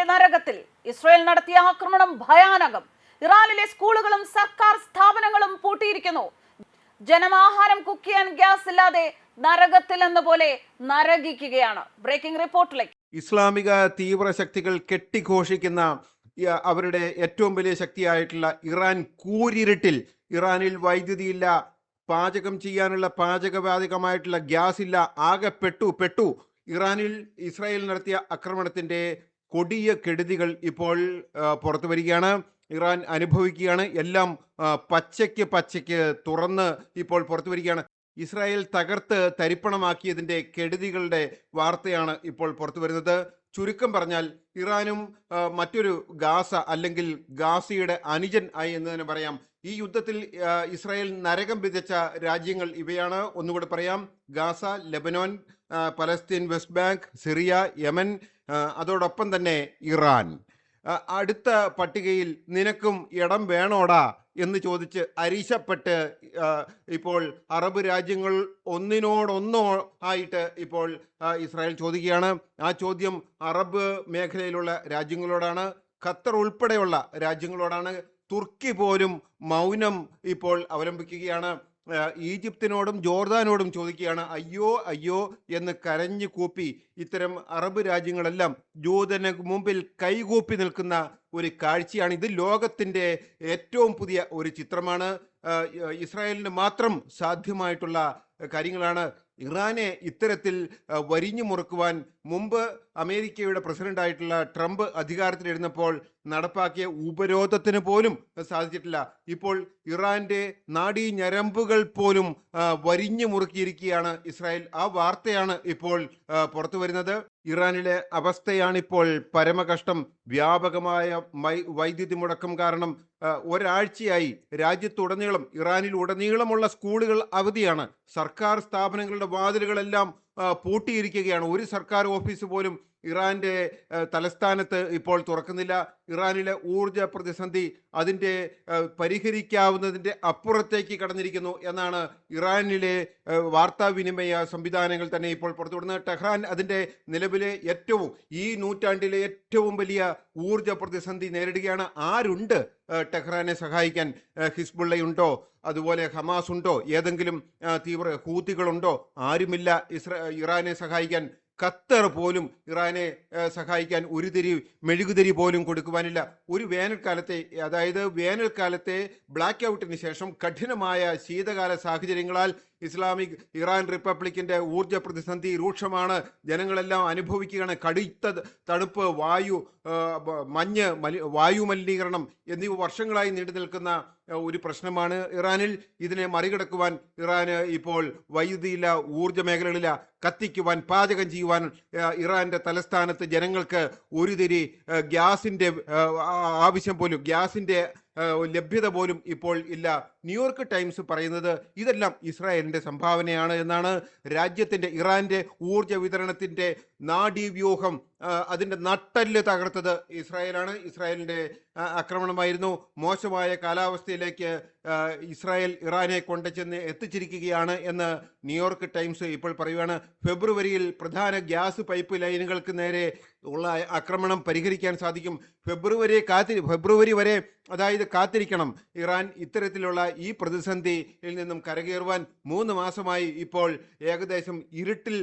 ഇറാനിലെ നരകത്തിൽ ഇസ്രയേൽ നടത്തിയ ആക്രമണം ഭയാനകം. ഇറാനിലെ സ്കൂളുകളും സർക്കാർ സ്ഥാപനങ്ങളും പൂട്ടിയിരിക്കുന്നു. ജനമാഹാരം കുക്ക് ചെയ്യാൻ ഗ്യാസ് ഇല്ലാതെ നരകത്തിൽ എന്ന പോലെ നരകിക്കുകയാണ്. ബ്രേക്കിംഗ് റിപ്പോർട്ടിലേക്ക്. ഇസ്ലാമിക തീവ്രശക്തികൾ കെട്ടിഘോഷിക്കുന്ന അവരുടെ ഏറ്റവും വലിയ ശക്തിയായിട്ടുള്ള ഇറാൻ കൂരിരുട്ടിൽ ഇറാനിൽ വൈദ്യുതിയില്ല പാചകം ചെയ്യാനുള്ള പാചകവാതകമായിട്ടുള്ള ഗ്യാസ് ഇല്ല ആകെ പെട്ടു പെട്ടു. ഇറാനിൽ ഇസ്രായേൽ നടത്തിയ ആക്രമണത്തിന്റെ കൊടിയ കെടുതികൾ ഇപ്പോൾ പുറത്തു വരികയാണ്. ഇറാൻ അനുഭവിക്കുകയാണ്. എല്ലാം പച്ചയ്ക്ക് പച്ചയ്ക്ക് തുറന്ന് ഇപ്പോൾ പുറത്തു വരികയാണ്. ഇസ്രായേൽ തകർത്ത് തരിപ്പണമാക്കിയതിന്റെ കെടുതികളുടെ വാർത്തയാണ് ഇപ്പോൾ പുറത്തു വരുന്നത്. ചുരുക്കം പറഞ്ഞാൽ ഇറാനും മറ്റൊരു ഗാസ അല്ലെങ്കിൽ ഗാസയുടെ അനുജൻ ആയി എന്ന് തന്നെ പറയാം. ഈ യുദ്ധത്തിൽ ഇസ്രായേൽ നരകം വിതച്ച രാജ്യങ്ങൾ ഇവയാണ്. ഒന്നുകൂടെ പറയാം. Gaza Lebanon Palestine West Bank Syria Yemen അതോടൊപ്പം തന്നെ ഇറാൻ. അടുത്ത പട്ടികയിൽ നിനക്കും ഇടം വേണോടാ എന്ന് ചോദിച്ച് അരീശപ്പെട്ട് ഇപ്പോൾ അറബ് രാജ്യങ്ങൾ ഒന്നിനോടൊന്നോ ആയിട്ട് ഇപ്പോൾ ഇസ്രായേൽ ചോദിക്കുകയാണ്. ആ ചോദ്യം അറബ് മേഖലയിലുള്ള രാജ്യങ്ങളോടാണ് ഖത്തർ ഉൾപ്പെടെയുള്ള രാജ്യങ്ങളോടാണ്. തുർക്കി പോലും മൗനം ഇപ്പോൾ അവലംബിക്കുകയാണ്. ഈജിപ്തിനോടും ജോർദാനോടും ചോദിക്കുകയാണ് അയ്യോ അയ്യോ എന്ന് കരഞ്ഞു കൂപ്പി ഇത്തരം അറബ് രാജ്യങ്ങളെല്ലാം ജൂതന് മുമ്പിൽ കൈകൂപ്പി നിൽക്കുന്ന ഒരു കാഴ്ചയാണ്. ഇത് ലോകത്തിന്റെ ഏറ്റവും പുതിയ ഒരു ചിത്രമാണ്. ഇസ്രായേലിന് മാത്രം സാധ്യമായിട്ടുള്ള കാര്യങ്ങളാണ് ഇറാനെ ഇത്തരത്തിൽ വരിഞ്ഞു മുറുക്കുവാൻ മുമ്പ് അമേരിക്കയുടെ പ്രസിഡന്റായിട്ടുള്ള ട്രംപ് അധികാരത്തിലിരുന്നപ്പോൾ നടപ്പാക്കിയ ഉപരോധത്തിന് പോലും സാധിച്ചിട്ടില്ല. ഇപ്പോൾ ഇറാന്റെ നാഡീ ഞരമ്പുകൾ പോലും വരിഞ്ഞു മുറുക്കിയിരിക്കുകയാണ് ഇസ്രായേൽ. ആ വാർത്തയാണ് ഇപ്പോൾ പുറത്തു വരുന്നത് ഇറാനിലെ അവസ്ഥയാണിപ്പോൾ പരമകഷ്ടം. വ്യാപകമായ വൈദ്യുതി മുടക്കം കാരണം ഒരാഴ്ചയായി രാജ്യത്തുടനീളം ഇറാനിൽ ഉടനീളമുള്ള സ്കൂളുകൾ അവധിയാണ്. സർക്കാർ സ്ഥാപനങ്ങളുടെ വാതിലുകളെല്ലാം പൂട്ടിയിരിക്കുകയാണ്. ഒരു സർക്കാർ ഓഫീസ് പോലും ഇറാന്റെ തലസ്ഥാനത്ത് ഇപ്പോൾ തുറക്കുന്നില്ല. ഇറാനിലെ ഊർജ പ്രതിസന്ധി അതിന്റെ പരിഹരിക്കാവുന്നതിന്റെ അപ്പുറത്തേക്ക് കടന്നിരിക്കുന്നു എന്നാണ് ഇറാനിലെ വാർത്താവിനിമയ സംവിധാനങ്ങൾ തന്നെ ഇപ്പോൾ പുറത്തുവിടുന്നത് ടെഹ്റാൻ അതിന്റെ നിലവിലെ ഏറ്റവും ഈ നൂറ്റാണ്ടിലെ ഏറ്റവും വലിയ ഊർജ പ്രതിസന്ധി നേരിടുകയാണ്. ആരുണ്ട് ടെഹ്റാനെ സഹായിക്കാൻ ഹിസ്ബുള്ളയുണ്ടോ? അതുപോലെ ഹമാസ് ഉണ്ടോ? ഏതെങ്കിലും തീവ്ര ഹൂത്തികളുണ്ടോ? ആരുമില്ല ഇസ്ര ഇറാനെ സഹായിക്കാൻ. ഖത്തർ പോലും ഇറാനെ സഹായിക്കാൻ ഒരു തിരി മെഴുകുതിരി പോലും കൊടുക്കുവാനില്ല. ഒരു വേനൽക്കാലത്തെ അതായത് വേനൽക്കാലത്തെ ബ്ലാക്ക് ഔട്ടിന് ശേഷം കഠിനമായ ശീതകാല സാഹചര്യങ്ങളാൽ ഇസ്ലാമിക് ഇറാൻ റിപ്പബ്ലിക്കിന്റെ ഊർജ പ്രതിസന്ധി രൂക്ഷമാണ്. ജനങ്ങളെല്ലാം അനുഭവിക്കുകയാണ്. കടുത്ത തണുപ്പ് വായു മഞ്ഞ് വായു മലിനീകരണം എന്നിവ വർഷങ്ങളായി നീണ്ടു നിൽക്കുന്ന ഒരു പ്രശ്നമാണ് ഇറാനിൽ. ഇതിനെ മറികടക്കുവാൻ ഇറാന് ഇപ്പോൾ വൈദ്യുതിയില്ല ഊർജ മേഖലകളില്ല. കത്തിക്കുവാൻ പാചകം ചെയ്യുവാൻ ഇറാന്റെ തലസ്ഥാനത്ത് ജനങ്ങൾക്ക് ഒരു തിരി ഗ്യാസിന്റെ ആവശ്യം പോലും ഗ്യാസിന്റെ ലഭ്യത പോലും ഇപ്പോൾ ഇല്ല. ന്യൂയോർക്ക് ടൈംസ് പറയുന്നത് ഇതെല്ലാം ഇസ്രായേലിന്റെ സംഭാവനയാണ് എന്നാണ് രാജ്യത്തിന്റെ ഇറാന്റെ ഊർജ വിതരണത്തിന്റെ നാഡീവ്യൂഹം ആ, അതിന്റെ നട്ടൽ തകർത്തത് ഇസ്രായേലാണ്. ഇസ്രായേലിന്റെ ആക്രമണമായിരുന്നു. മോശമായ കാലാവസ്ഥയിലേക്ക് ഇസ്രായേൽ ഇറാനെ കൊണ്ടുചെന്ന് എത്തിച്ചിരിക്കുകയാണ് എന്ന് ന്യൂയോർക്ക് ടൈംസ് ഇപ്പോൾ പറയുകയാണ് ഫെബ്രുവരിയിൽ പ്രധാന ഗ്യാസ് പൈപ്പ് ലൈനുകൾക്ക് നേരെ ഉള്ള ആക്രമണം പരിഹരിക്കാൻ സാധിക്കും. ഫെബ്രുവരി കാത്തി ഫെബ്രുവരി വരെ അതായത് കാത്തിരിക്കണം. ഇറാൻ ഇത്തരത്തിലുള്ള ഈ പ്രതിസന്ധിയിൽ നിന്നും കരകയറുവാൻ മൂന്ന് മാസമായി ഇപ്പോൾ ഏകദേശം ഇരുട്ടിൽ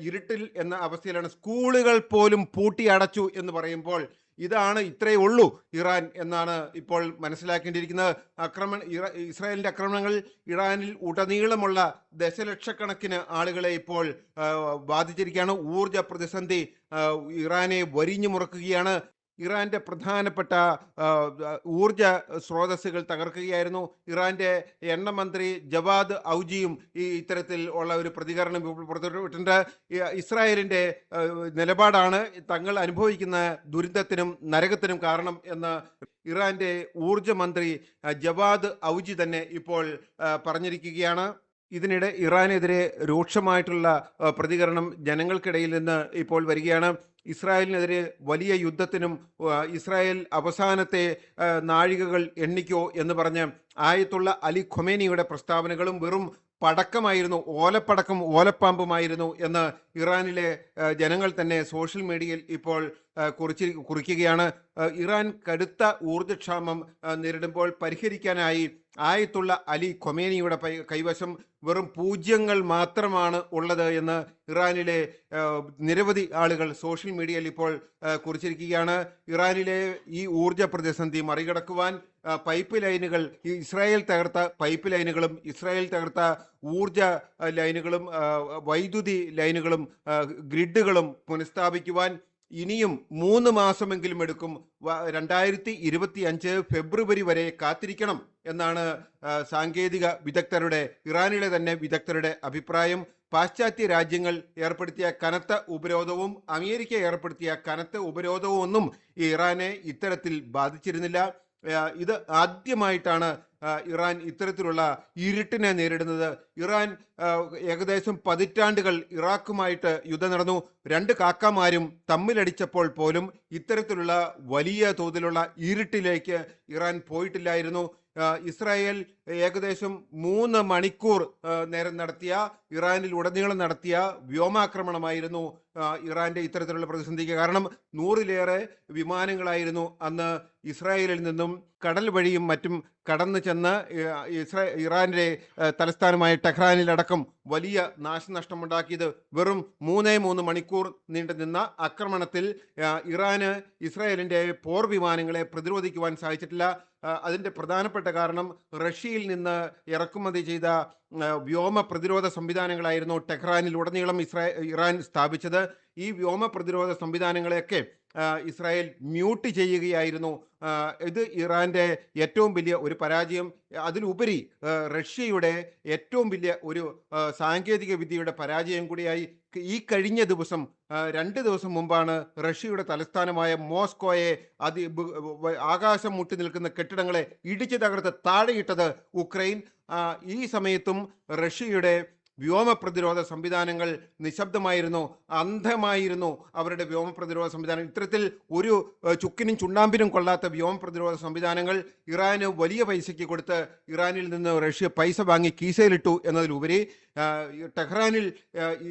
ഇരുട്ടിൽ എന്ന അവസ്ഥയിലാണ്. സ്കൂളുകൾ പോലും പൂട്ടി അടച്ചു എന്ന് പറയുമ്പോൾ ഇതാണ് ഇത്രയേ ഉള്ളൂ ഇറാൻ എന്നാണ് ഇപ്പോൾ മനസ്സിലാക്കേണ്ടിയിരിക്കുന്നത്. ആക്രമണ ഇസ്രായേലിന്റെ ആക്രമണങ്ങൾ ഇറാനിൽ ഉടനീളമുള്ള ദശലക്ഷക്കണക്കിന് ആളുകളെ ഇപ്പോൾ ബാധിച്ചിരിക്കുകയാണ്. ഊർജ പ്രതിസന്ധി ഇറാനെ വരിഞ്ഞു മുറക്കുകയാണ്. ഇറാന്റെ പ്രധാനപ്പെട്ട ഊർജ സ്രോതസ്സുകൾ തകർക്കുകയായിരുന്നു. ഇറാന്റെ എണ്ണ മന്ത്രി ജവാദ് ഔജിയും ഈ ഇത്തരത്തിൽ ഉള്ള ഒരു പ്രതികരണം ഈ- ഇസ്രായേലിന്റെ നിലപാടാണ് തങ്ങൾ അനുഭവിക്കുന്ന ദുരിതത്തിനും നരകത്തിനും കാരണം എന്ന് ഇറാന്റെ ഊർജ മന്ത്രി ജവാദ് ഔജി തന്നെ ഇപ്പോൾ പറഞ്ഞിരിക്കുകയാണ്. ഇതിനിടെ ഇറാനെതിരെ രൂക്ഷമായിട്ടുള്ള പ്രതികരണം ജനങ്ങൾക്കിടയിൽ നിന്ന് ഇപ്പോൾ വരികയാണ്. ഇസ്രായേലിനെതിരെ വലിയ യുദ്ധത്തിനും ഇസ്രായേൽ അവസാനത്തെ നാഴികകൾ എണ്ണിക്കോ എന്ന് പറഞ്ഞ് ആയത്തുള്ള അലി ഖൊമേനിയുടെ പ്രസ്താവനകളും വെറും പടക്കമായിരുന്നു ഓലപ്പടക്കം ഓലപ്പാമ്പുമായിരുന്നു എന്ന് ഇറാനിലെ ജനങ്ങൾ തന്നെ സോഷ്യൽ മീഡിയയിൽ ഇപ്പോൾ കുറിച്ചി കുറിക്കുകയാണ്. ഇറാൻ കടുത്ത ഊർജക്ഷാമം നേരിടുമ്പോൾ പരിഹരിക്കാനായി ആയത്തുള്ള അലി ഖൊമേനിയുടെ കൈവശം വെറും പൂജ്യങ്ങൾ മാത്രമാണ് ഉള്ളത് എന്ന് ഇറാനിലെ നിരവധി ആളുകൾ സോഷ്യൽ മീഡിയയിൽ ഇപ്പോൾ കുറിച്ചിരിക്കുകയാണ്. ഇറാനിലെ ഈ ഊർജ പ്രതിസന്ധി മറികടക്കുവാൻ പൈപ്പ് ലൈനുകൾ ഇസ്രായേൽ തകർത്ത പൈപ്പ് ലൈനുകളും ഇസ്രായേൽ തകർത്ത ഊർജ ലൈനുകളും വൈദ്യുതി ലൈനുകളും ഗ്രിഡുകളും പുനഃസ്ഥാപിക്കുവാൻ ഇനിയും മൂന്ന് മാസമെങ്കിലും എടുക്കും. രണ്ടായിരത്തി ഇരുപത്തി അഞ്ച് ഫെബ്രുവരി വരെ കാത്തിരിക്കണം എന്നാണ് സാങ്കേതിക വിദഗ്ധരുടെ ഇറാനിലെ തന്നെ വിദഗ്ധരുടെ അഭിപ്രായം. പാശ്ചാത്യ രാജ്യങ്ങൾ ഏർപ്പെടുത്തിയ കനത്ത ഉപരോധവും അമേരിക്ക ഏർപ്പെടുത്തിയ കനത്ത ഉപരോധവും ഒന്നും ഇറാനെ ഇത്തരത്തിൽ ബാധിച്ചിരുന്നില്ല. ഇത് ആദ്യമായിട്ടാണ് ഇറാൻ ഇത്തരത്തിലുള്ള ഇരുട്ടിനെ നേരിടുന്നത്. ഇറാൻ ഏകദേശം പതിറ്റാണ്ടുകൾ ഇറാഖുമായിട്ട് യുദ്ധം നടന്നു. രണ്ട് കാക്കമാരും തമ്മിലടിച്ചപ്പോൾ പോലും ഇത്തരത്തിലുള്ള വലിയ തോതിലുള്ള ഇരുട്ടിലേക്ക് ഇറാൻ പോയിട്ടില്ലായിരുന്നു. ഇസ്രായേൽ ഏകദേശം മൂന്ന് മണിക്കൂർ നേരം നടത്തിയ ഇറാനിൽ ഉടനീളം നടത്തിയ വ്യോമാക്രമണമായിരുന്നു. ഇറാന്റെ ഇത്തരത്തിലുള്ള പ്രതിസന്ധിക്ക് കാരണം നൂറിലേറെ വിമാനങ്ങളായിരുന്നു അന്ന് ഇസ്രായേലിൽ നിന്നും കടൽ വഴിയും മറ്റും കടന്നു ചെന്ന് ഇസ്രാ ഇറാന്റെ തലസ്ഥാനമായ ടെഹ്റാനിലടക്കം വലിയ നാശനഷ്ടമുണ്ടാക്കിയത് വെറും മൂന്നേ മൂന്ന് മണിക്കൂർ നീണ്ടു നിന്ന ആക്രമണത്തിൽ ഇറാന് ഇസ്രായേലിന്റെ പോർ വിമാനങ്ങളെ പ്രതിരോധിക്കുവാൻ സാധിച്ചിട്ടില്ല. അതിന്റെ പ്രധാനപ്പെട്ട കാരണം റഷ്യയിൽ നിന്ന് ഇറക്കുമതി ചെയ്ത വ്യോമ പ്രതിരോധ സംവിധാനങ്ങളായിരുന്നു ടെഹ്റാനിൽ ഉടനീളം ഇസ്രാ ഇറാൻ സ്ഥാപിച്ചത്. ഈ വ്യോമ പ്രതിരോധ സംവിധാനങ്ങളെയൊക്കെ ഇസ്രായേൽ മ്യൂട്ട് ചെയ്യുകയായിരുന്നു. ഇത് ഇറാന്റെ ഏറ്റവും വലിയ ഒരു പരാജയം. അതിലുപരി റഷ്യയുടെ ഏറ്റവും വലിയ ഒരു സാങ്കേതിക വിദ്യയുടെ പരാജയം കൂടിയായി ഈ കഴിഞ്ഞ ദിവസം രണ്ട് ദിവസം മുമ്പാണ് റഷ്യയുടെ തലസ്ഥാനമായ മോസ്കോയെ അതി ആകാശം മുട്ടി നിൽക്കുന്ന കെട്ടിടങ്ങളെ ഇടിച്ചു തകർത്ത് താഴെയിട്ടത് ഉക്രൈൻ. ഈ സമയത്തും റഷ്യയുടെ വ്യോമ പ്രതിരോധ സംവിധാനങ്ങൾ നിശബ്ദമായിരുന്നു അന്ധമായിരുന്നു അവരുടെ വ്യോമ പ്രതിരോധ സംവിധാനം. ഇത്തരത്തിൽ ഒരു ചുക്കിനും ചുണ്ടാമ്പിനും കൊള്ളാത്ത വ്യോമ പ്രതിരോധ സംവിധാനങ്ങൾ ഇറാന് വലിയ പൈസയ്ക്ക് കൊടുത്ത് ഇറാനിൽ നിന്ന് റഷ്യ പൈസ വാങ്ങി കീസയിലിട്ടു എന്നതിലുപരി ടെഹ്റാനിൽ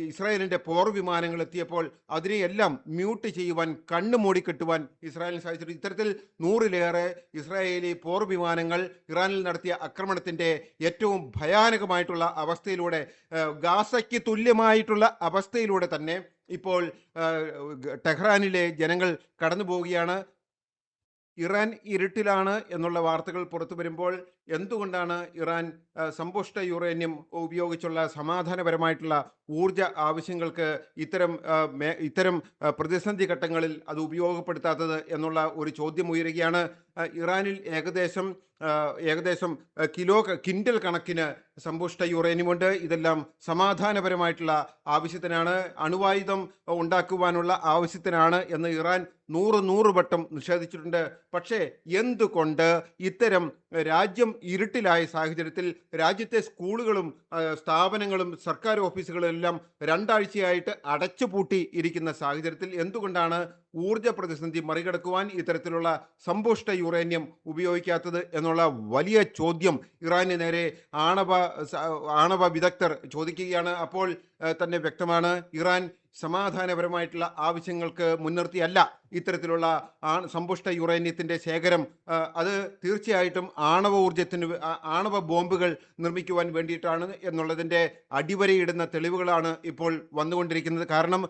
ഇസ്രായേലിന്റെ പോർ വിമാനങ്ങൾ എത്തിയപ്പോൾ അതിനെയെല്ലാം മ്യൂട്ട് ചെയ്യുവാൻ കണ്ണു മൂടിക്കെട്ടുവാൻ ഇസ്രായേലിന് സാധിച്ചിട്ടുണ്ട് ഇത്തരത്തിൽ നൂറിലേറെ ഇസ്രായേലി പോർ വിമാനങ്ങൾ ഇറാനിൽ നടത്തിയ ആക്രമണത്തിന്റെ ഏറ്റവും ഭയാനകമായിട്ടുള്ള അവസ്ഥയിലൂടെ ഗാസയ്ക്ക് തുല്യമായിട്ടുള്ള അവസ്ഥയിലൂടെ തന്നെ ഇപ്പോൾ ടെഹ്റാനിലെ ജനങ്ങൾ കടന്നു പോവുകയാണ് ഇറാൻ ഇരുട്ടിലാണ് എന്നുള്ള വാർത്തകൾ പുറത്തു വരുമ്പോൾ എന്തുകൊണ്ടാണ് ഇറാൻ സമ്പുഷ്ട യുറേനിയം ഉപയോഗിച്ചുള്ള സമാധാനപരമായിട്ടുള്ള ഊർജ ആവശ്യങ്ങൾക്ക് ഇത്തരം ഇത്തരം പ്രതിസന്ധി ഘട്ടങ്ങളിൽ അത് ഉപയോഗപ്പെടുത്താത്തത് എന്നുള്ള ഒരു ചോദ്യം ഉയരുകയാണ്. ഇറാനിൽ ഏകദേശം ഏകദേശം കിലോ കിൻഡൽ കണക്കിന് സമ്പുഷ്ട യുറേനിയമുണ്ട് ഇതെല്ലാം സമാധാനപരമായിട്ടുള്ള ആവശ്യത്തിനാണ്. അണുവായുധം ഉണ്ടാക്കുവാനുള്ള ആവശ്യത്തിനാണ് എന്ന് ഇറാൻ നൂറ് നൂറ് വട്ടം നിഷേധിച്ചിട്ടുണ്ട്. പക്ഷേ എന്തുകൊണ്ട് ഇത്തരം രാജ്യം ഇരുട്ടിലായ സാഹചര്യത്തിൽ രാജ്യത്തെ സ്കൂളുകളും സ്ഥാപനങ്ങളും സർക്കാർ ഓഫീസുകളും എല്ലാം രണ്ടാഴ്ചയായിട്ട് അടച്ചുപൂട്ടി ഇരിക്കുന്ന സാഹചര്യത്തിൽ എന്തുകൊണ്ടാണ് ഊർജ പ്രതിസന്ധി മറികടക്കുവാൻ ഇത്തരത്തിലുള്ള സമ്പുഷ്ട യുറേനിയം ഉപയോഗിക്കാത്തത് എന്നുള്ള വലിയ ചോദ്യം ഇറാന് നേരെ ആണവ ആണവ വിദഗ്ധർ ചോദിക്കുകയാണ്. അപ്പോൾ തന്നെ വ്യക്തമാണ്. ഇറാൻ സമാധാനപരമായിട്ടുള്ള ആവശ്യങ്ങൾക്ക് മുൻനിർത്തിയല്ല ഇത്തരത്തിലുള്ള സമ്പുഷ്ട യുറേനിയത്തിന്റെ ശേഖരം. അത് തീർച്ചയായിട്ടും ആണവ ഊർജത്തിന് ആണവ ബോംബുകൾ നിർമ്മിക്കുവാൻ വേണ്ടിയിട്ടാണ് എന്നുള്ളതിന്റെ അടിവരയിടുന്ന തെളിവുകളാണ് ഇപ്പോൾ വന്നുകൊണ്ടിരിക്കുന്നത്. കാരണം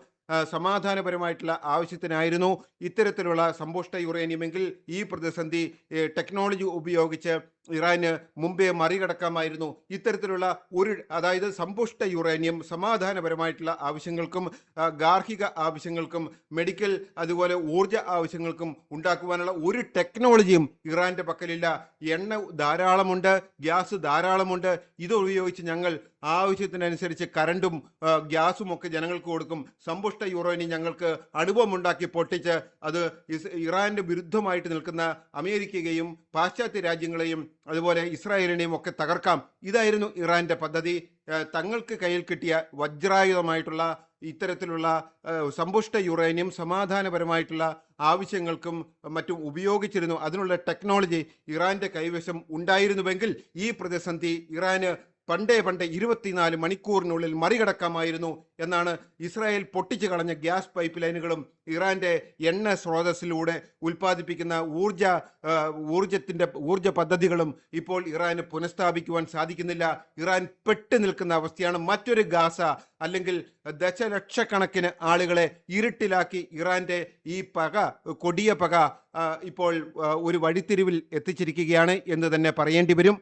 സമാധാനപരമായിട്ടുള്ള ആവശ്യത്തിനായിരുന്നു ഇത്തരത്തിലുള്ള സമ്പുഷ്ട യുറേനിയമെങ്കിൽ ഈ പ്രതിസന്ധി ടെക്നോളജി ഉപയോഗിച്ച് ഇറാന് മുമ്പേ മറികടക്കാമായിരുന്നു. ഇത്തരത്തിലുള്ള ഒരു അതായത് സമ്പുഷ്ട യുറേനിയം സമാധാനപരമായിട്ടുള്ള ആവശ്യങ്ങൾക്കും ഗാർഹിക ആവശ്യങ്ങൾക്കും മെഡിക്കൽ അതുപോലെ ഊർജ ആവശ്യങ്ങൾക്കും ഉണ്ടാക്കുവാനുള്ള ഒരു ടെക്നോളജിയും ഇറാന്റെ പക്കലില്ല. എണ്ണ ധാരാളമുണ്ട് ഗ്യാസ് ധാരാളമുണ്ട്. ഇത് ഉപയോഗിച്ച് ഞങ്ങൾ ആവശ്യത്തിനനുസരിച്ച് കറണ്ടും ഗ്യാസും ഒക്കെ ജനങ്ങൾക്ക് കൊടുക്കും. സമ്പുഷ്ട യുറേനിയം ഞങ്ങൾക്ക് അണുബമുണ്ടാക്കി പൊട്ടിച്ച് അത് ഇറാന്റെ വിരുദ്ധമായിട്ട് നിൽക്കുന്ന അമേരിക്കയെയും പാശ്ചാത്യ രാജ്യങ്ങളെയും അതുപോലെ ഇസ്രായേലിനെയും ഒക്കെ തകർക്കാം. ഇതായിരുന്നു ഇറാന്റെ പദ്ധതി. തങ്ങൾക്ക് കയ്യിൽ കിട്ടിയ വജ്രായുധമായിട്ടുള്ള ഇത്തരത്തിലുള്ള സമ്പുഷ്ട യുറേനിയം സമാധാനപരമായിട്ടുള്ള ആവശ്യങ്ങൾക്കും മറ്റും ഉപയോഗിച്ചിരുന്നു. അതിനുള്ള ടെക്നോളജി ഇറാന്റെ കൈവശം ഉണ്ടായിരുന്നുവെങ്കിൽ ഈ പ്രതിസന്ധി ഇറാന് പണ്ടേ പണ്ട് ഇരുപത്തിനാല് മണിക്കൂറിനുള്ളിൽ മറികടക്കാമായിരുന്നു എന്നാണ് ഇസ്രായേൽ പൊട്ടിച്ചു കളഞ്ഞ ഗ്യാസ് പൈപ്പ് ലൈനുകളും ഇറാന്റെ എണ്ണ സ്രോതസ്സിലൂടെ ഉൽപ്പാദിപ്പിക്കുന്ന ഊർജ ഊർജത്തിന്റെ ഊർജ പദ്ധതികളും ഇപ്പോൾ ഇറാന് പുനഃസ്ഥാപിക്കുവാൻ സാധിക്കുന്നില്ല. ഇറാൻ പെട്ടു നിൽക്കുന്ന അവസ്ഥയാണ് മറ്റൊരു ഗാസ. അല്ലെങ്കിൽ ദശലക്ഷക്കണക്കിന് ആളുകളെ ഇരുട്ടിലാക്കി ഇറാന്റെ ഈ പക കൊടിയ പക ഇപ്പോൾ ഒരു വഴിത്തിരിവിൽ എത്തിച്ചിരിക്കുകയാണ് എന്ന് തന്നെ പറയേണ്ടി വരും.